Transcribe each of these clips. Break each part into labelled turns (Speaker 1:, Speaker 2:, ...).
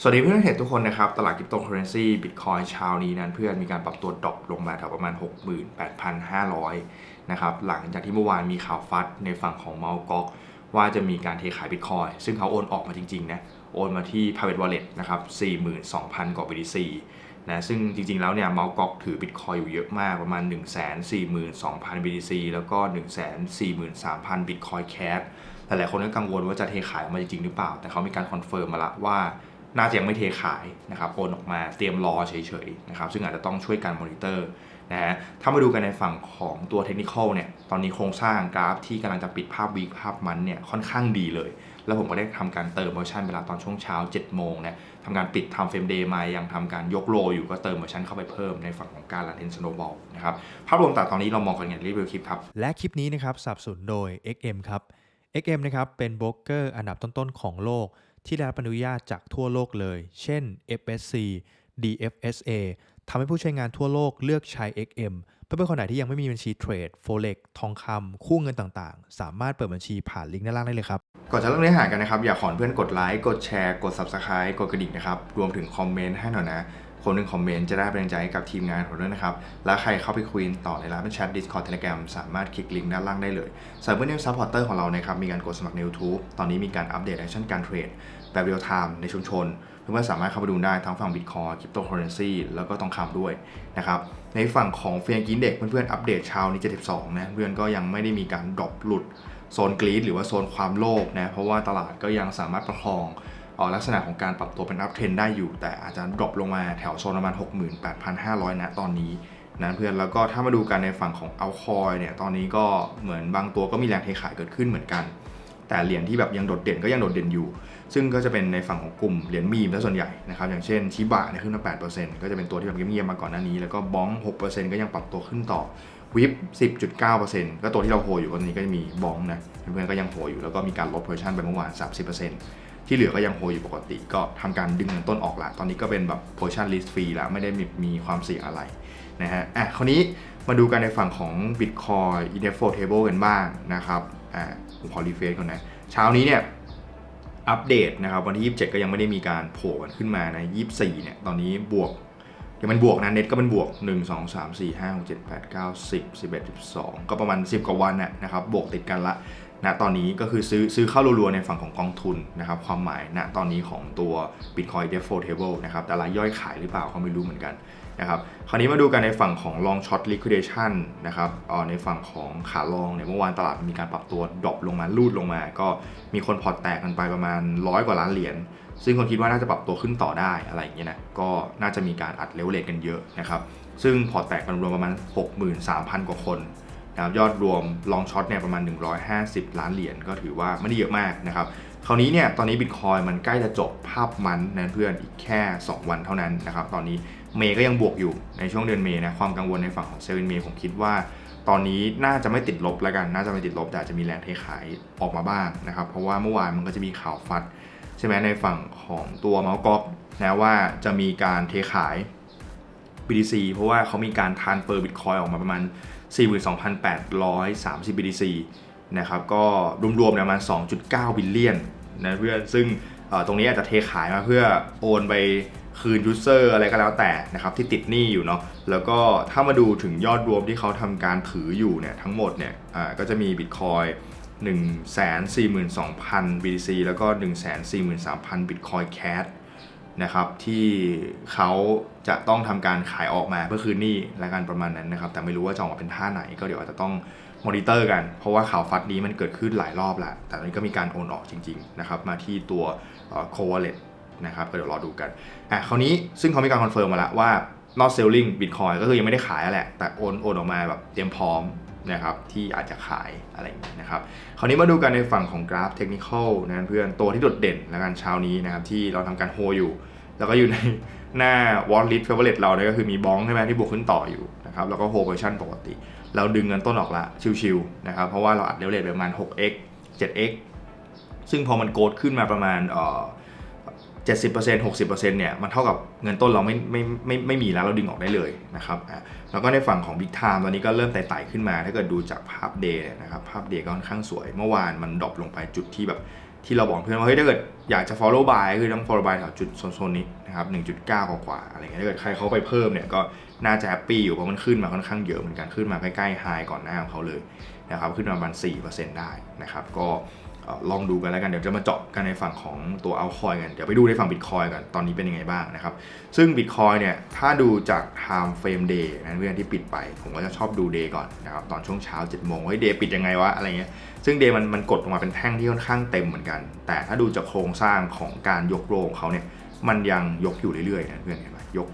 Speaker 1: สวัสดีเพื่อนเห็นทุกคนนะครับ ตลาดคริปโตเคอเรนซีบิตคอยเช้านี้นั้นเพื่อนมีการปรับตัวดรอปลงมาแถวประมาณ 68,500 นะครับ หลังจากที่เมื่อวานมีข่าวฟัดในฝั่งของเมาส์ก๊อกว่าจะมีการเทขายบิตคอยซึ่งเขาโอนออกมาจริงๆนะ โอนมาที่ private wallet นะครับ 42,000 กว่า BTC นะซึ่งจริงๆแล้วเนี่ยเมาส์ก๊อกถือบิตคอยอยู่เยอะมากประมาณ 142,000 BTC แล้วก็ 143,000 Bitcoin Cash หลายๆคนก็กังวลว่าจะเทขายออกมาจริงๆหรือเปล่า แต่เขามีการคอนเฟิร์มมาละว่า น่าจะยังไม่เทขายนะครับโอนออกมาเตรียมรอเฉยๆนะครับซึ่งอาจจะต้องช่วยกันมอนิเตอร์นะฮะถ้ามาดูกันในฝั่งของตัวเทคนิคเนี่ยตอนนี้โครงสร้างกราฟที่กำลังจะปิดภาพวีคภาพมันเนี่ยค่อนข้างดีเลย แล้วผมก็ได้ทำการเติมเวอร์ชันเวลาตอนช่วงเช้า 7 โมงนะทำการปิดทำเฟรมเดย์มายังทำการยกโลอยู่ก็เติมเวอร์ชันเข้าไปเพิ่มในฝั่งของการลันเทนสโนบอลนะครับภาพรวมแต่ตอนนี้เรามองกันอย่างรีวิวคลิปครับ
Speaker 2: และคลิปนี้นะครับสนับสนุนโดย XM ครับ XM นะครับเป็นโบรกเกอร์อันดับต้นๆของโลก ที่ได้รับอนุญาตจากทั่วโลกเลย เช่น FSC DFSA ทำให้ผู้ใช้งานทั่วโลกเลือกใช้ XM เพื่อเป็นคนไหนที่ยังไม่มีบัญชีเทรด Forex ทองคำคู่เงินต่างๆ สามารถเปิดบัญชีผ่านลิงก์ด้านล่างได้เลยครับ
Speaker 1: ก่อนจะเริ่มเนื้อหากันนะครับ อยากขอเพื่อนกดไลค์ กดแชร์ กด Subscribe กดกระดิ่งนะครับ รวมถึงคอมเมนต์ให้หน่อยนะ คนหนึ่งคอมเมนต์จะได้เป็นกำลังใจให้กับทีมงานของเราด้วยนะครับ และใครเข้าไปคุยต่อในร้านเป็นแชท Discord Telegram สามารถคลิกลิงก์ด้านล่างได้เลยสำหรับเพื่อนๆซัพพอร์เตอร์ของเรานะครับ มีการกดสมัครใน YouTube ตอนนี้มีการอัปเดตแอคชั่นการเทรดแบบเรียลไทม์ในชุมชนเพื่อนๆสามารถเข้าไปดูได้ทั้งฝั่ง Bitcoin Cryptocurrency แล้วก็ทองคำด้วยนะครับในฝั่งของเฟียงกินเด็กเพื่อนๆอัปเดตเช้านี้72นะเพื่อนก็ยังไม่ได้มีการดรอปหลุดโซนกรีดหรือว่าโซนความโลภนะเพราะว่าตลาดก็ยังสามารถประคอง ลักษณะของการปรับตัวเป็นอัพเทรนได้อยู่ แต่อาจจะดรอปลงมาแถวโซนประมาณ 68,500 นะตอนนี้นะเพื่อนแล้วก็ถ้ามาดูกันในฝั่งของเอาคอยเนี่ยตอนนี้ก็เหมือนบางตัวก็มีแรงเทขายเกิดขึ้นเหมือนกัน แต่เหรียญที่แบบยังโดดเด่นก็ยังโดดเด่นอยู่ ซึ่งก็จะเป็นในฝั่งของกลุ่มเหรียญมีมซะส่วนใหญ่นะครับอย่างเช่นชิบะเนี่ยขึ้นมา 8%ก็จะเป็นตัวที่แบบเงียบๆมาก่อนหน้านี้ แล้วก็บ้อง6%ก็ยังปรับตัวขึ้นต่อวิป10.9%ก็ตัวที่เราโหอยู่ตอนนี้ก็จะมีบ้องนะเพื่อนๆก็ยังโหอยู่แล้วก็มีการลดเพอร์ชันไปเมื่อวาน30% ที่เหลือก็ยังโหอยู่ปกติ ก็ทำการดึงเงินต้นออกละตอนนี้ก็เป็นแบบเพรชันลิสต์ฟรีละไม่ได้มีมีความเสี่ยงอะไรนะฮะอะคราวนี้มาดูกันในฝั่งของ Bitcoin ETF Table กันบ้างนะครับอะผมขอรีเฟรชก่อนนะเช้านี้เนี่ยอัปเดตนะครับวันที่ 27 ก็ยังไม่ได้มีการโผล่กันขึ้นมานะ 24 เนี่ยตอนนี้บวกยังเป็นบวกนะเน็ตก็เป็นบวก 1 2 3 4 5 6 7 8 9 10 11 12 ก็ประมาณ 10 กว่าวันน่ะนะครับบวกติดกันละ นะตอนนี้ก็คือซื้อซื้อเข้ารัวๆในฝั่งของกองทุนนะครับความหมายณตอนนี้ของตัว Bitcoin Default Table นะครับแต่รายย่อยขายหรือเปล่าก็ไม่รู้เหมือนกันนะครับคราวนี้มาดูกันในฝั่งของ long short liquidation นะครับออในฝั่งของขาลองเนี่ยเมื่อวานตลาดมีการปรับตัวดรอปลงมาลูดลงมา ก็มีคนพอร์ตแตกกันไปประมาณร้อยกว่าล้านเหรียญซึ่งคนคิดว่าน่าจะปรับตัวขึ้นต่อได้อะไรอย่างเงี้ยนะก็น่าจะมีการอัดเลเวลเลทกันเยอะนะครับซึ่งพอร์ตแตกกันรวมประมาณ 63,000 กว่าคน นะครับยอดรวมลองช็อตเนี่ยประมาณ 150 ล้านเหรียญก็ถือว่าไม่ได้เยอะมากนะครับคราวนี้เนี่ยตอนนี้บิตคอยมันใกล้จะจบภาพมันนะเพื่อนอีกแค่ 2 วันเท่านั้นนะครับตอนนี้เมย์ก็ยังบวกอยู่ในช่วงเดือนเมย์นะความกังวลในฝั่งของเซเว่นเมย์ผมคิดว่า ตอนนี้น่าจะไม่ติดลบแล้วกัน น่าจะไม่ติดลบแต่อาจจะมีแรงเทขายออกมาบ้างนะครับเพราะว่าเมื่อวานมันก็จะมีข่าวฟัดใช่ไหมในฝั่งของตัวเมาส์ก๊อกนะว่าจะมีการเทขาย BTC เพราะว่าเขามีการทานเฟอร์บิตคอยออกมาประมาณ 42,830 BTC นะครับก็รวมๆประมาณ 2.9 บิลเลียนนะเพื่อนซึ่งตรงนี้อาจจะเทขายมาเพื่อโอนไปคืนยูเซอร์อะไรก็แล้วแต่นะครับที่ติดหนี้อยู่เนาะแล้วก็ถ้ามาดูถึงยอดรวมที่เขาทำการถืออยู่เนี่ยทั้งหมดเนี่ยก็จะมี Bitcoin 142,000 BTC แล้วก็ 143,000 Bitcoin Cash นะครับที่เขาจะต้องทำการขายออกมาเพื่อคืนหนี้และการประมาณนั้นนะครับ แต่ไม่รู้ว่าจะออกมาเป็นท่าไหน ก็เดี๋ยวอาจจะต้องมอนิเตอร์กัน เพราะว่าข่าวฟัดนี้มันเกิดขึ้นหลายรอบแล้ว แต่ตอนนี้ก็มีการโอนออกจริงๆนะครับมาที่ตัวโค wallet นะครับก็เดี๋ยวรอดูกันอะคราวนี้ซึ่งเขามีการคอนเฟิร์มมาแล้วว่า not selling bitcoin ก็คือยังไม่ได้ขายอะแหละ แต่โอนโอนออกมาแบบเตรียมพร้อมนะครับที่อาจจะขายอะไรอย่างนี้นะครับคราวนี้มาดูกันในฝั่งของกราฟเทคนิคอลนะเพื่อนตัวที่โดดเด่นและกันเช้านี้นะครับที่เราทำการโฮอยู่ แล้วก็อยู่ในหน้าวอลลิตเฟเวอร์เรเราเนี่ยก็คือมีบ้องใช่ไหมที่บวกขึ้นต่ออยู่นะครับแล้วก็โฮเวอร์ชันปกติ เราดึงเงินต้นออกละชิวๆนะครับเพราะว่าเราอัดเลเวลเลทไประมาณ 6x 7x ซึ่งพอมันโกดขึ้นมาประมาณเอ่อ70% 60%เนี่ยมันเท่ากับเงินต้นเราไม่ไม่ไม่ไม่มีแล้วเราดึงออกได้เลยนะครับอะแล้วก็ในฝั่งของ Big Time ตอนนี้ก็เริ่มไต่ๆขึ้นมา ถ้าเกิดดูจากภาพเดย์นะครับภาพเดย์ก็ค่อนข้างสวย เมื่อวานมันดรอปลงไปจุดที่แบบ ที่เราบอกเพื่อนว่าเฮ้ยถ้าเกิดอยากจะ follow buy คือต้อง follow buy แถวจุดโซนนี้นะครับ1.9 กว่าๆอะไรเงี้ยถ้าเกิดใครเขาไปเพิ่มเนี่ยก็น่าจะแฮปปี้อยู่เพราะมันขึ้นมาค่อนข้างเยอะเหมือนกันขึ้นมาใกล้ๆ high ก่อนหน้าของเขาเลยนะครับขึ้นมาประมาณ4%ได้นะครับก็ ลองดูกันแล้วกันเดี๋ยวจะมาเจาะกันในฝั่งของตัว altcoin กัน เดี๋ยวไปดูในฝั่ง bitcoin กันตอนนี้เป็นยังไงบ้างนะครับ ซึ่ง Bitcoin เนี่ยถ้าดูจาก time frame day นะเพื่อนที่ปิดไป ผมก็จะชอบดู day ก่อนนะครับ ตอนช่วงเช้า7โมงเฮ้ย day ปิดยังไงวะ อะไรเงี้ย ซึ่ง day มันมันกดลงมาเป็นแท่งที่ค่อนข้างเต็มเหมือนกัน แต่ถ้าดูจากโครงสร้างของการยกโรงเขาเนี่ยมันยังยกอยู่เรื่อยๆนะเพื่อนเห็นไหมยก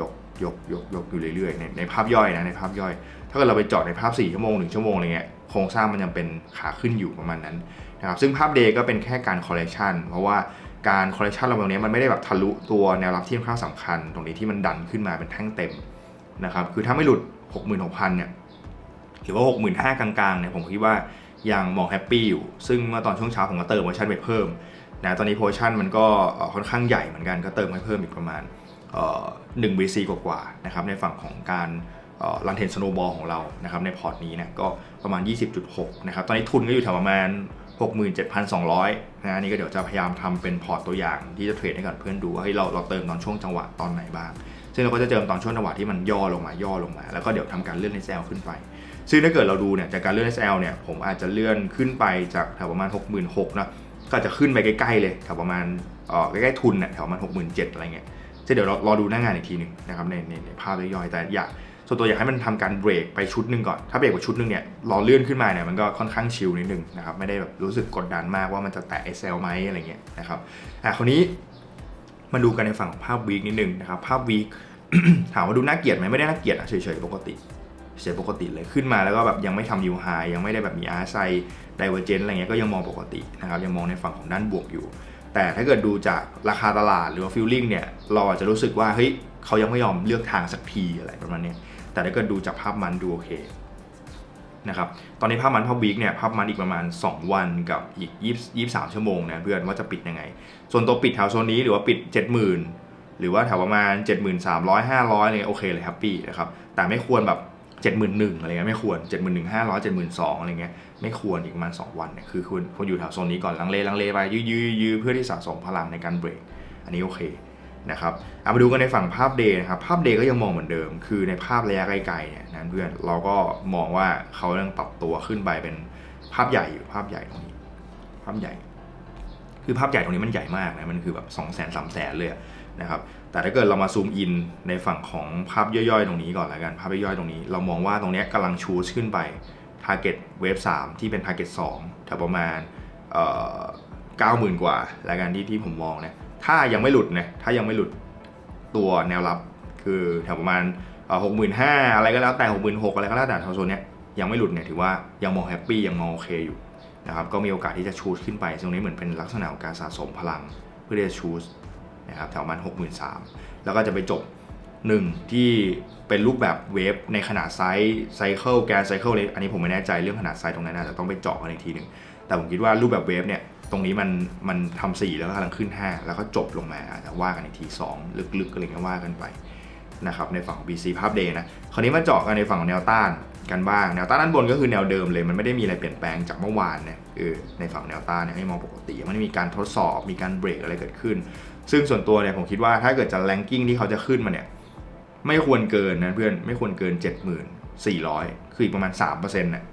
Speaker 1: ยกยกยกยกอยู่เรื่อยๆในในภาพย่อยนะในภาพย่อย ถ้าเกิดเราไปเจาะในภาพ4ชั่วโมง1ชั่วโมงอะไรเงี้ยโครงสร้างมันยังเป็นขาขึ้นอยู่ประมาณนั้น นะครับซึ่งภาพ day ก็เป็นแค่การ correction เพราะว่าการคอ r เล c ชันเราตรงนี้มันไม่ได้แบบทะลุตัวแนวรับที่ค่อนข้างสำคัญ ตรงนี้ที่มันดันขึ้นมาเป็นแท่งเต็มนะครับคือถ้าไม่หลุด 66,000เนี่ยหรือว่า 65,000 กลางๆเนี่ยผมคิดว่ายังมองแฮปปี้อยู่ ซึ่งเมื่อตอนช่วงเช้าผมก็เติมโพชั่นไปเพิ่มนะตอนนี้โพชั่นมันก็ค่อนข้างใหญ่เหมือนกันก็เติมให้เพิ่มอีกประมาณเอ่อ1 VC กว่าๆนะครับในฝั่งของการลันเทนสโนบอลของเรานะครับในพอร์ตนี้เนี่ยก็ประมาณ 20.6 นะครับ ตอนนี้ทุนก็อยู่แถวประมาณ 67,200นะอันนี่ก็เดี๋ยวจะพยายามทำเป็นพอร์ตตัวอย่างที่จะเทรดให้กับเพื่อนดูว่าเฮ้ยเราเราเติมตอนช่วงจังหวะตอนไหนบ้าง ซึ่งเราก็จะเติมตอนช่วงจังหวะที่มันย่อลงมาย่อลงมา แล้วก็เดี๋ยวทำการเลื่อน SL ขึ้นไป ซึ่งถ้าเกิดเราดูเนี่ยจากการเลื่อน SL เนี่ยผมอาจจะเลื่อนขึ้นไปจากแถวประมาณ 66,000นะก็จจะขึ้นไปใกล้ๆเลยแถวประมาณเออใกล้ๆทุนเนี่ยแถวประมาณ67,000อะไรเงี้ยซึ่งเดี๋ยวเรารอดูหน้างานอีกทีหนึ่งนะครับในในในภาพย่อยๆแต่อยาก ส่วนตัวอยากให้มันทำการเบรกไปชุดหนึ่งก่อน ถ้าเบรกไปชุดหนึ่งเนี่ยรอเลื่อนขึ้นมาเนี่ยมันก็ค่อนข้างชิลนิดนึงนะครับ ไม่ได้แบบรู้สึกกดดันมากว่ามันจะแตะ SL ไหมอะไรเงี้ยนะครับ อะคราวนี้มาดูกันในฝั่งของภาพวีคนิดนึงนะครับ ภาพวีคถามว่าดูน่าเกลียดไหมไม่ได้น่าเกลียดอะเฉยๆปกติเฉยปกติเลยขึ้นมาแล้วก็แบบยังไม่ทำยูไฮยังไม่ได้แบบมีอาร์ไซไดเวอร์เจนอะไรเงี้ยก็ยังมองปกตินะครับยังมองในฝั่งของด้านบวกอยู่ แต่ถ้าเกิดดูจากราคาตลาดหรือว่าฟิลลิ่งเนี่ยเราอาจจะรู้สึกว่าเฮ้ยเขายังไม่ยอมเลือกทางสักทีอะไรประมาณนี้ แต่ถ้าเกิดดูจากภาพมันดูโอเคนะครับ ตอนนี้ภาพมันภาพวีคเนี่ยภาพมันอีกประมาณ 2 วันกับอีก20 23ชั่วโมงนะเพื่อนว่าจะปิดยังไง ส่วนตัวปิดแถวโซนนี้หรือว่าปิด 70,000 หรือว่าแถวประมาณ 7300 500อะไรเงี้ยโอเคเลยแฮปปี้นะครับ แต่ไม่ควรแบบ71,000อะไรเงี้ยไม่ควร 71,500 72,000อะไรเงี้ยไม่ควรอีกประมาณ 2 วันเนี่ยคือคุณคุณอยู่แถวโซนนี้ก่อนลังเลลังเลไปยื้อยื้อยื้อเพื่อที่สะสมพลังในการเบรก อันนี้โอเค นะครับเอามาดูกันในฝั่งภาพเดย์นะครับภาพเดย์ก็ยังมองเหมือนเดิม คือในภาพระยะไกลๆเนี่ยนะเพื่อนเราก็มองว่าเขายังปรับตัวขึ้นไปเป็นภาพใหญ่อยู่ภาพใหญ่ตรงนี้ ภาพใหญ่ คือภาพใหญ่ตรงนี้มันใหญ่มากนะมันคือแบบ2 0 0 0 0 0 3 0 0 0 0เลยนะครับแต่ถ้าเกิดเรามาซูมอินในฝั่งของภาพย่อยๆ ตรงนี้ก่อนละกันภาพย่อยๆตรงนี้ เรามองว่าตรงนี้กำลังชูสขึ้นไป target wave 3 ที่เป็น target 2แถวประมาณเอ่อ90,000กว่าละกันที่ที่ผมมองนะ ถ้ายังไม่หลุดนะถ้ายังไม่หลุดตัวแนวรับ คือแถวประมาณหกหมื่นห้าอะไรก็แล้วแต่หกหมื่นหกอะไรก็แล้วแต่แถวโซนเนี้ยยังไม่หลุดเนี่ยถือว่ายังมองแฮปปี้ยังมองโอเคอยู่นะครับก็มีโอกาสที่จะชูดขึ้นไปตรงนี้เหมือนเป็นลักษณะของการสะสมพลังเพื่อที่จะชูดนะครับแถวประมาณหกหมื่นสามแล้วก็จะไปจบหนึ่งที่เป็นรูปแบบเวฟในขนาดไซส์ไซเคิลแกนไซเคิลเลยอันนี้ผมไม่แน่ใจเรื่องขนาดไซส์ตรงนั้นนะแต่ต้องไปเจาะกันอีกทีหนึ่งแต่ผมคิดว่ารูปแบบเวฟเนี่ย ตรงนี้มันมันทำสี่แล้วก็กำลังขึ้น 5 แล้วก็จบลงมาอาจจะว่ากันอีกที 2 ลึกๆอะไรเงี้ยว่ากันไปนะครับในฝั่งของ BC ภาพเดย์นะคราวนี้มาเจาะกันในฝั่งของแนวต้านกันบ้างแนวต้านด้านบนก็คือแนวเดิมเลย มันไม่ได้มีอะไรเปลี่ยนแปลงจากเมื่อวานเนี่ยเอในฝั่งแนวต้านเนี่ยให้มองปกติมันไม่มีการทดสอบมีการเบรกอะไรเกิดขึ้น ซึ่งส่วนตัวเนี่ยผมคิดว่าถ้าเกิดจะแรงกิ้งที่เขาจะขึ้นมาเนี่ยไม่ควรเกินนะเพื่อนไม่ควรเกิน 74,400 คืออีกประมาณ3%น่ะ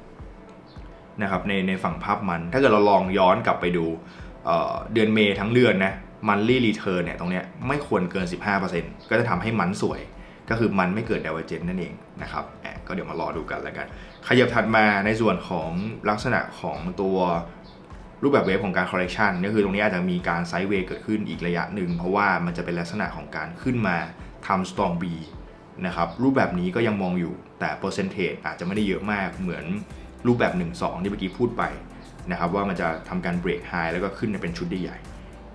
Speaker 1: นะครับในในฝั่งภาพมัน ถ้าเกิดเราลองย้อนกลับไปดูเเดือนเมย์ทั้งเดือนนะมันลี่รีเทิร์นเนี่ยตรงเนี้ยไม่ควรเกิน 15%ก็จะทำให้มันสวย ก็คือมันไม่เกิดด i วเจนนั่นเองนะครับแอบก็เดี๋ยวมารอดูกันแล้วกัน ขยับถัดมาในส่วนของลักษณะของตัวรูปแบบเวฟของการ correction ก็คือตรงนี้อาจจะมีการไซด์เวย์เกิดขึ้นอีกระยะหนึ่ง เพราะว่ามันจะเป็นลักษณะของการขึ้นมาทำ strong B นะครับรูปแบบนี้ก็ยังมองอยู่แต่เปอร์เซนเทจอาจจะไม่ได้เยอะมากเหมือน รูปแบบ 1-2 ที่เมื่อกี้พูดไปนะครับว่ามันจะทำการเบรกไฮแล้วก็ขึ้นเป็นชุดใหญ่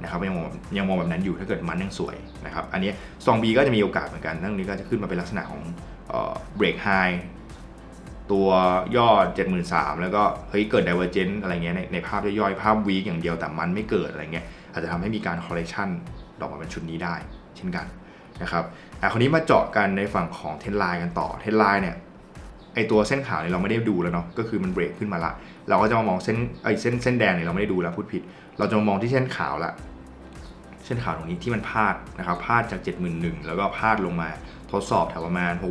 Speaker 1: นะครับยังมองยังมองแบบนั้นอยู่ถ้าเกิดมันยังสวยนะครับอันนี้ซองบีก็จะมีโอกาสเหมือนกันทั้งนี้ก็จะขึ้นมาเป็นลักษณะของเบรกไฮตัวยอด73,000 แล้วก็เฮ้ยเกิด divergence อะไรเงี้ยในในภาพย่อยๆภาพวีคอย่างเดียวแต่มันไม่เกิดอะไรเงี้ยอาจจะทำให้มีการ correction ออกมาเป็นชุดนี้ได้ เช่นกันนะครับอะคราวนี้มาเจาะกันในฝั่งของเทนไลน์กันต่อเทนไลน์เนี่ย ไอตัวเส้นขาวเนี่ยเราไม่ได้ดูแล้วเนาะก็คือมันเบรกขึ้นมาละ เราก็จะมามองเส้นไอเส้นเส้นแดงเนี่ยเราไม่ได้ดูแล้วพูดผิด เราจะมามองที่เส้นขาวละเส้นขาวตรงนี้ที่มันพาดนะครับพาดจาก 71,000 แล้วก็พาดลงมาทดสอบแถวประมาณ 68,000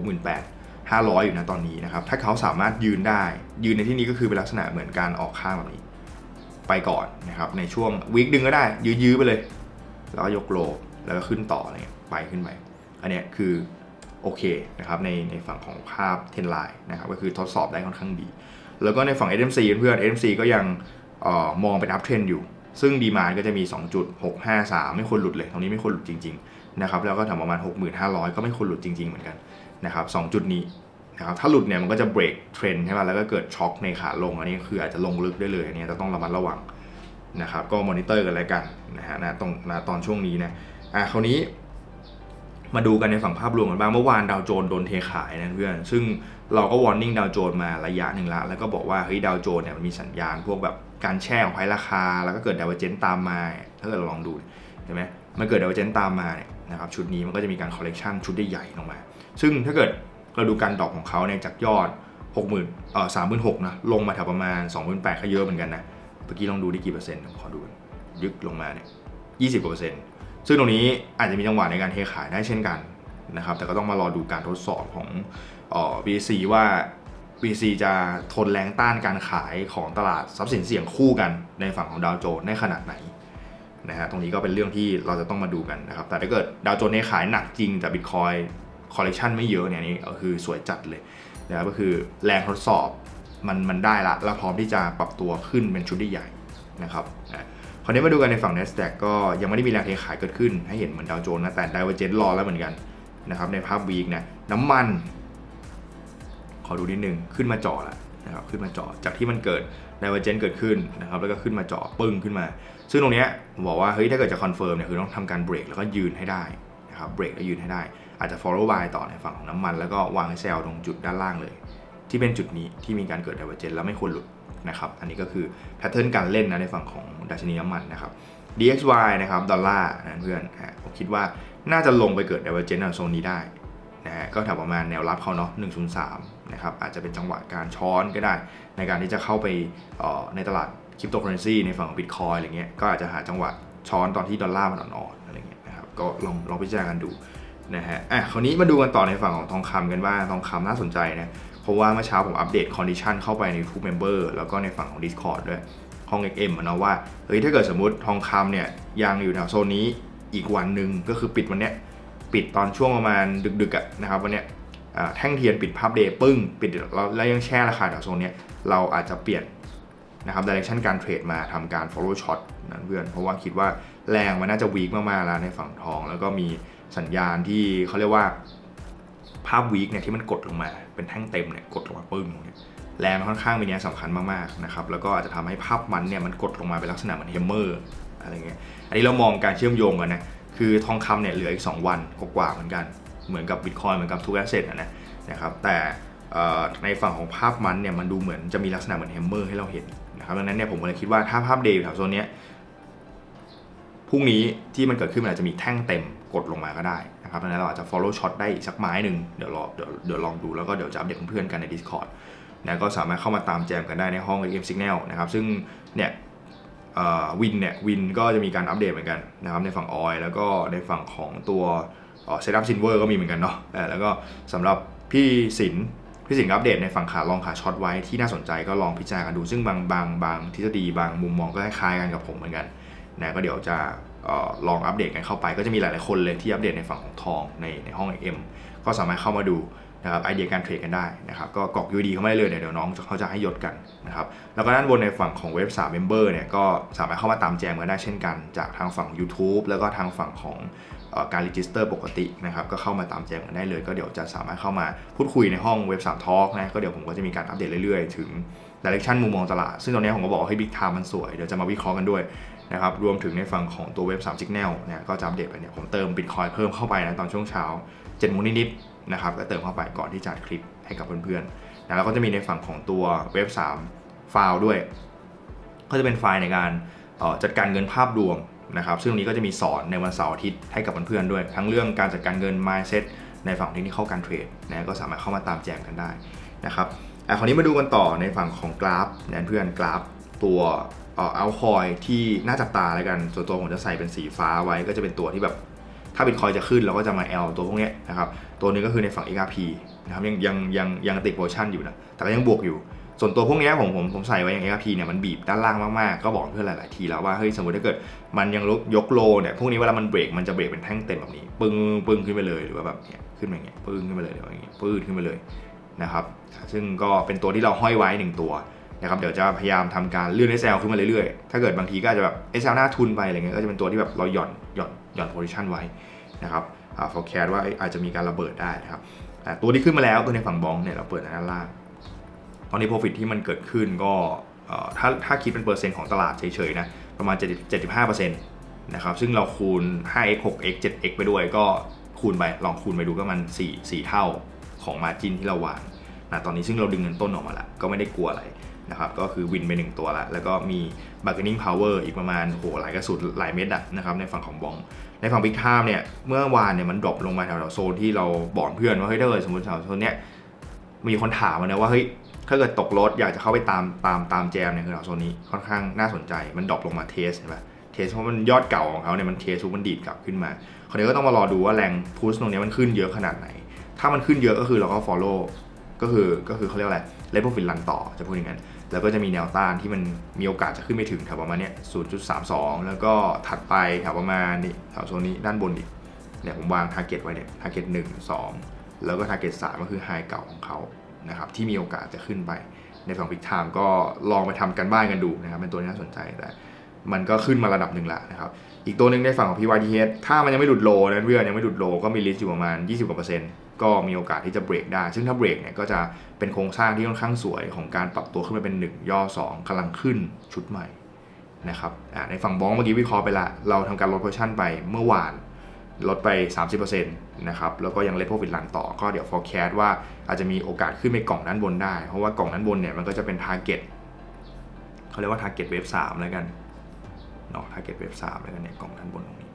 Speaker 1: 500 อยู่นะตอนนี้นะครับถ้าเขาสามารถยืนได้ ยืนในที่นี้ก็คือเป็นลักษณะเหมือนการออกข้างแบบนี้ ไปก่อนนะครับในช่วงวีคดึงก็ได้ ยื้อๆไปเลย แล้วก็ยกโลแล้วก็ขึ้นต่ออะไรเงี้ยไปขึ้นไปอันเนี้ยคือ โอเคนะครับในในฝั่งของภาพเทนไลน์นะครับก็คือทดสอบได้ค่อนข้างดี แล้วก็ในฝั่ง SMC เพื่อนๆ SMC ก็ยังออมองเป็นอัพเทรนอยู่ ซึ่งดีมานก็จะมี 2.653 ไม่ควรหลุดเลย ตรงนี้ไม่ควรหลุดจริงๆนะครับแล้วก็ถึงประมาณ 6500 ก็ไม่ควรหลุดจริงๆเหมือนกันนะครับ2จุดนี้นะครับถ้าหลุดเนี่ยมันก็จะเบรกเทรนใช่ไหมแล้วก็เกิดช็อคในขาลงอันนี้คืออาจจะลงลึกได้เลยอันนี้จะต้องระมัดระวังนะครับก็มอนิเตอร์กันแล้วกันนะฮะนะตรงนะตอนช่วงนี้นะอะคราวนี้ มาดูกันในฝั่งภาพรวมกันบ้างเมื่อวานดาวโจนส์โดนเทขายนะเพื่อน ซึ่งเราก็วอร์นิ่งดาวโจนส์มาระยะหนึ่งละแล้วก็บอกว่าเฮ้ยดาวโจนส์เนี่ยมันมีสัญญาณพวกแบบการแช่ของไพราคา แล้วก็เกิดดาวเจนตามมา ถ้าเกิดเราลองดูเห็นไหมมันเกิดดาวเจนตามมาเนี่ยนะครับชุดนี้มันก็จะมีการคอลเลกชันชุดใหญ่ๆลงมา ซึ่งถ้าเกิดเราดูการดรอปของเขาเนี่ยจากยอด 60,000เอ่อ36,000นะลงมาแถวประมาณ 28,000ก็เยอะเหมือนกันนะเมื่อกี้ลองดูได้กี่เปอร์เซ็นต์ขอดูกันยึกลงมาเนี่ย20กว่าเปอร์เซ็นต์ ซึ่งตรงนี้อาจจะมีจังหวะในการเทขายได้เช่นกันนะครับ แต่ก็ต้องมารอดูการทดสอบของออ VC ว่า VC จะทนแรงต้านการขายของตลาดทรัพย์สินเสี่ยงคู่กันในฝั่งของดาวโจนส์ได้ขนาดไหนนะฮะตรงนี้ก็เป็นเรื่องที่เราจะต้องมาดูกันนะครับ แต่ถ้าเกิดดาวโจนส์เนี่ยขายหนักจริงแต่บิตคอยคอลเลคชันไม่เยอะเนี่ยนี่ก็คือสวยจัดเลยนะครับก็คือแรงทดสอบมันมันได้ละ แล้วพร้อมที่จะปรับตัวขึ้นเป็นชุดใหญ่นะครับนะ คราวนี้มาดูกันในฝั่ง NASDAQ ก็ยังไม่ได้มีแรงเทขายเกิดขึ้น ให้เห็นเหมือนดาวโจนส์นะแต่ไดเวอร์เจนรอแล้วเหมือนกันนะครับในภาพวีคนะน้ำมัน ขอดูนิดนึงขึ้นมาจาะแล้วนะครับขึ้นมาจาะจากที่มันเกิดไดเวอร์เจนเกิดขึ้นนะครับแล้วก็ขึ้นมาจาะปึ้งขึ้นมา ซึ่งตรงนี้ผมบอกว่าเฮ้ยถ้าเกิดจะคอนเฟิร์มเนี่ยคือต้องทำการเบรกแล้วก็ยืนให้ได้นะครับเบรกแล้วยืนให้ได้ อาจจะ follow by ต่อในฝั่งของน้ำมัน แล้วก็วางเซลล์ตรงจุดด้านล่างเลย ที่เป็นจุดนี้ที่มีการเกิดดเวอร์เจนแล้วไม่ควรหลุดนะครับ อันนี้ก็คือแพทเทิร์นการเล่นนะในฝั่งของดัชนีน้ำมันนะครับ DXY นะครับดอลลาร์นะเพื่อนฮะผมคิดว่าน่าจะลงไปเกิดดเวอร์เจนในโซนนี้ได้นะฮะก็แถวประมาณแนวรับเขาเนาะ103 นะครับ อาจจะเป็นจังหวะการช้อนก็ได้ ในการที่จะเข้าไปออในตลาดคริปโตเคอเรนซีในฝั่งของบิตคอยอะไรเงี้ย ก็อาจจะหาจังหวะช้อนตอนที่ดอลลาร์มันอ่อนๆอะไรเงี้ยนะครับ ก็ลองลองพิจารณากันดูนะฮะ อะ คราวนี้มาดูกันต่อในฝั่งของทองคำกันบ้างทองคำน่าสนใจนะ ราะว่าเมื่อเช้าผมอัปเดตคอนดิชันเข้าไปใน YouTube Member แล้วก็ในฝั่งของ Discord ด้วยห้อง XM อะเนะว่าเฮ้ยถ้าเกิดสมมติทองคำเนี่ยยังอยู่แถวโซนนี้อีกวันหนึ่งก็คือปิดวันเนี้ยปิดตอนช่วงประมาณดึกๆอะนะครับวันเนี้ยแท่งเทียนปิดภาพเดย์ปึ้ง ปิดแล้วแล้วยังแช่ราคาแถวโซนเนี้ยเราอาจจะเปลี่ยนนะครับดิเรกชันการเทรดมาทำการ follow shot นั่นเพื่อน เพราะว่าคิดว่าแรงมันน่าจะวีคมากๆแล้วในฝั่งทอง แล้วก็มีสัญญาณที่เขาเรียกว่าภาพวีคเนี่ยที่มันกดลงมา เป็นแท่งเต็มเนี่ยกดลงมาปึ้งเนี่ยแรงค่อนข้างเป็นนัยสำคัญมากๆนะครับแล้วก็อาจจะทำให้ภาพมันเนี่ยมันกดลงมาเป็นลักษณะเหมือนเฮมเมอร์อะไรเงี้ยอันนี้เรามองการเชื่อมโยงกันนะคือทองคำเนี่ยเหลืออีก 2 วันกว่าเหมือนกันเหมือนกับบิตคอยเหมือนกับทุกแอสเซทนะนะครับแต่ในฝั่งของภาพมันเนี่ยมันดูเหมือนจะมีลักษณะเหมือนเฮมเมอร์ให้เราเห็นนะครับดังนั้นเนี่ยผมเลยคิดว่าถ้าภาพเดย์แถวโซนเนี้ยพรุ่งนี้ที่มันเกิดขึ้นมันอาจจะมีแท่งเต็มกดลงมาก็ได้ นะครับดังนั้นเราอาจจะ follow shot ได้อีกสักไม้หนึ่งเดี๋ยวรอเดี๋ยวเดี๋ยวลองดูแล้วก็เดี๋ยวจะอัปเดตเพื่อนๆกันใน Discord นะก็สามารถเข้ามาตามแจมกันได้ในห้อง AM Signal นะครับซึ่งเนี่ยวินเนี่ยวินก็จะมีการอัปเดตเหมือนกันนะครับในฝั่งออยแล้วก็ในฝั่งของตัวเซตอัพซินเวอร์ก็มีเหมือนกันเนาะแล้วก็สำหรับพี่สินพี่สินอัปเดตในฝั่งขาลองขาช็อตไว้ที่น่าสนใจก็ลองพิจารณากันดู ซึ่งบางบางบางทฤษฎีบางมุมมองก็คล้ายๆกันกับผมเหมือนกันนะก็เดี๋ยวจะ ลองอัปเดตกันเข้าไป ก็จะมีหลาย ๆ คนเลยที่อัปเดตในฝั่งของทองในในห้อง M ก็สามารถเข้ามาดูนะครับไอเดียการเทรดกันได้นะครับก็กรอก UD เข้ามาได้เลยเดี๋ยวเดี๋ยวน้องเขาจะให้ยศกันนะครับแล้วก็ด้านบนในฝั่งของเว็บ3 Member เนี่ยก็สามารถเข้ามาตามแจมกันได้เช่นกัน จากทางฝั่ง YouTube แล้วก็ทางฝั่งของออการรีจิสเตอร์ปกตินะครับก็เข้ามาตามแจมกันได้เลย ก็เดี๋ยวจะสามารถเข้ามาพูดคุยในห้องเว็บ3 Talk นะก็เดี๋ยวผมก็จะมีการอัปเดตเรื่อย ๆ ถึงดิเรกชันมุมมองตลาด ซึ่งตอนนี้ผมก็บอกว่าให้ Big Time มันสวยเดี๋ยวจะมาวิเคราะห์กันด้วย นะครับรวมถึงในฝั่งของตัวเว็บ3 Signal เนี่ยก็จะอัปเดตไปเนี่ยผมเติม Bitcoin เพิ่มเข้าไปนะตอนช่วงเช้า7โมงนิดๆนะครับก็เติมเข้าไปก่อนที่จะอัดคลิปให้กับเพื่อนๆนะแล้วก็จะมีในฝั่งของตัวเว็บ3ไฟล์ด้วย ก็จะเป็นไฟล์ในการออจัดการเงินภาพรวมนะครับซึ่งตรงนี้ก็จะมีสอนในวันเสาร์อาทิตย์ให้กับเพื่อนๆด้วย ทั้งเรื่องการจัดการเงิน mindset ในฝั่งเทคนิคเข้าการเทรดนะก็สามารถเข้ามาตามแจมกันได้นะครับอะคราวนี้มาดูกันต่อในฝั่งของกราฟนะเพื่อนกราฟตัว เอาคอยที่น่าจับตาแล้วกันส่วนตัวผมจะใส่เป็นสีฟ้าไว้ก็จะเป็นตัวที่แบบ ถ้าบิตคอยจะขึ้นเราก็จะมา L ตัวพวกนี้นะครับ ตัวนี้ก็คือในฝั่ง XRP นะครับยังยังยังยังติดโพชั่นอยู่นะแต่ก็ยังบวกอยู่ ส่วนตัวพวกนี้ผมผมผมใส่ไว้อย่าง XRP เนี่ยมันบีบด้านล่างมากๆ ก็บอกเพื่อนหลาย ๆ ทีแล้วว่าเฮ้ยสมมติถ้าเกิดมันยังยกโลเนี่ยพวกนี้เวลามันเบรกมันจะเบรกเป็นแท่งเต็มแบบนี้ ปึ้งปึ้งขึ้นไปเลยหรือว่าแบบเนี้ยขึ้นมาอย่างเงี้ยปึ้งขึ้นไปเลยหรือว่าอย่างเงี้ยปึ้งขึ้นไปเลยนะครับ ซึ่งก็เป็นตัวที่เราห้อยไว้หนึ่งตัว นะครับเดี๋ยวจะพยายามทำการเลื่อน SL ขึ้นมาเรื่อยๆ ถ้าเกิดบางทีก็อาจจะแบบ SL หน้าทุนไปอะไรเงี้ยก็จะเป็นตัวที่แบบเราหย่อนหย่อนหย่อนโพซิชันไว้นะครับอ่า forecast ว่าอาจจะมีการระเบิดได้นะครับอ่ตัวที่ขึ้นมาแล้วตัวในฝั่งบองเนี่ยเราเปิดด้านล่างตอนนี้ profit ที่มันเกิดขึ้นก็ถ้าถ้าคิดเป็นเปอร์เซ็นต์ของตลาดเฉยๆนะประมาณ7 75%นะครับซึ่งเราคูณ 5x 6x 7x ไปด้วยก็คูณไปลองคูณไปดูก็มัน 4 4 เท่าของ margin ที่เราวางนะตอนนี้ซึ่งเราดึงเงินต้นออกมาแล้วก็ไม่ได้กลัวอะไร นะครับก็คือวินไป1ตัวละ แล้วก็มี bargaining power อีกประมาณโหหลายกระสุนหลายเม็ดอะนะครับในฝั่งของบอง ในฝั่ง Big Time เนี่ยเมื่อวานเนี่ยมันดรอปลงมาแถวๆโซนที่เราบอกเพื่อนว่าเฮ้ยถ้าเกิดสมมติแถวโซนเนี้ยมีคนถามมานะว่าเฮ้ยถ้าเกิดตกรถอยากจะเข้าไปตามตามตามแจมเนี่ยคือโซนนี้ค่อนข้างน่าสนใจมันดรอปลงมาเทสใช่ไหมเทสเพราะมันยอดเก่าของเขาเนี่ยมันเทสทุกมันดีดกลับขึ้นมาคราวนี้ก็ต้องมารอดูว่าแรงพุชตรงเนี้ยมันขึ้นเยอะขนาดไหน ถ้ามันขึ้นเยอะก็คือเราก็ follow ก็คือก็คือเขาเรียกอะไรเลเวลฟิลลันต่อจะพูดอย่างนั้น แล้วก็จะมีแนวต้านที่มันมีโอกาสจะขึ้นไปถึงแถวประมาณเนี้ย0.32 แล้วก็ถัดไปแถวประมาณนี้แถวโซนนี้ด้านบนอีกเนี่ยผมวางทาร์เก็ตไว้เนี่ยทาร์เก็ต1 2แล้วก็แทร็กเก็ต3ก็คือไฮเก่าของเขานะครับที่มีโอกาสจะขึ้นไป ในฝั่งพิกไทม์ก็ลองไปทำกันบ้านกันดูนะครับเป็นตัวที่น่าสนใจแต่ มันก็ขึ้นมาระดับหนึ่งละนะครับ อีกตัวหนึ่งในฝั่งของ PYTH ถ้ามันยังไม่หลุดโลนะเพื่อนยังไม่หลุดโลก็มีลิสต์อยู่ประมาณ 20กว่าเปอร์เซ็นต์ก็มีโอกาสที่จะเบรกได้ ซึ่งถ้าเบรกเนี่ยก็จะเป็นโครงสร้างที่ค่อนข้างสวยของการปรับตัวขึ้นมาเป็น 1 ย่อ 2กำลังขึ้นชุดใหม่นะครับในฝั่งบองเมื่อกี้วิเคราะห์ไปละ เราทำการลดโพชั่นไปเมื่อวานลดไป 30%นะครับ แล้วก็ยังเลทโปรฟิตหลังต่อ ก็เดี๋ยว forecast ว่าอาจจะมีโอกาสขึ้นไปกล่องด้านบนได้ เพราะว่ากล่องด้านบนเนี่ยมันก็จะเป็น target เขาเรียกว่า target wave 3แล้วกัน เนาะ target wave 3แล้วกันเนี่ยกล่องด้านบนตรงนี้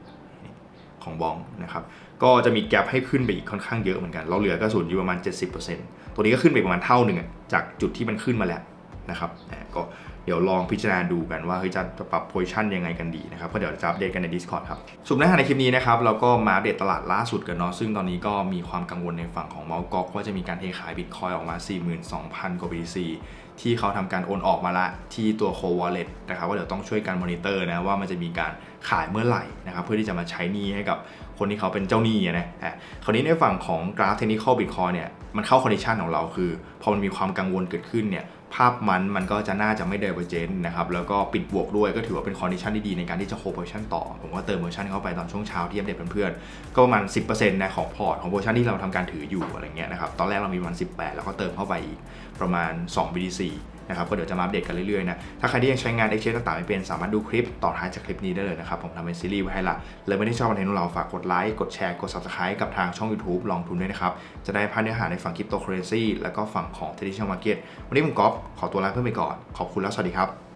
Speaker 1: ของบองนะครับ ก็จะมีแกลบให้ขึ้นไปอีกค่อนข้างเยอะเหมือนกัน เราเหลือกระสุนอยู่ประมาณ 70%ตัวนี้ก็ขึ้นไปประมาณเท่าหนึ่งจากจุดที่มันขึ้นมาแล้วนะครับก็เดี๋ยวลองพิจารณาดูกันว่าเฮ้ยจะปรับโพซิชันยังไงกันดีนะครับก็เดี๋ยวจะอัปเดตกันใน Discord ครับสุดหน้าในคลิปนี้นะครับเราก็มาอัปเดตตลาดล่าสุดกันเนาะซึ่งตอนนี้ก็มีความกังวลในฝั่งของมาส์กอกว่าจะมีการเทขายบิตคอยออกมา 42,000 กว่า BTC ที่เขาทำการโอนออกมาละที่ตัว c o Wallet นะครับว่าเดี๋ยวต้องช่วยการมอนิเตอร์นะว่ามันจะมีการขายเมื่อไหร่นะครับเพื่อที่จะมาใช้หนี้ให้กับคนที่เขาเป็นเจ้าหนี้อะนะอะคราวนี้ในฝั่งของกราฟเทคนิคอลบิตคอยเนี่ย มันเข้าคอนดิชันของเราคือพอมันมีความกังวลเกิดขึ้นเนี่ยภาพมันมันก็จะน่าจะไม่เดเวอร์เจนนะครับแล้วก็ปิดบวกด้วยก็ถือว่าเป็นคอนดิชันที่ดีในการที่จะโฮโพชันต่อ ผมก็เติมเวอร์ชันเข้าไปตอนช่วงเช้าที่อัปเดตเพื่อนๆก็ประมาณ 10%นะของพอร์ตของโพชันที่เราทำการถืออยู่อะไรเงี้ยนะครับตอนแรกเรามีประมาณ 18 แล้วก็เติมเข้าไปอีกประมาณ 2 BTC นะครับก็เดี๋ยวจะมาอัปเดตกันเรื่อยๆนะถ้าใครที่ยังใช้งาน Exchange ต่างๆไม่เป็นสามารถดูคลิปต่อท้ายจากคลิปนี้ได้เลยนะครับผมทำเป็นซีรีส์ไว้ให้ละเลยไม่ได้ชอบคอนเทนต์ของเราฝากกดไลค์กดแชร์กด Subscribe กับทางช่อง YouTube ลองทุนด้วยนะครับจะได้พาเนื้อหาในฝั่งคริปโตเคอเรนซีแล้วก็ฝั่งของ Traditional Market วันนี้ผมกอล์ฟขอตัวลาเพื่อนไปก่อน ขอบคุณแล้วสวัสดีครับ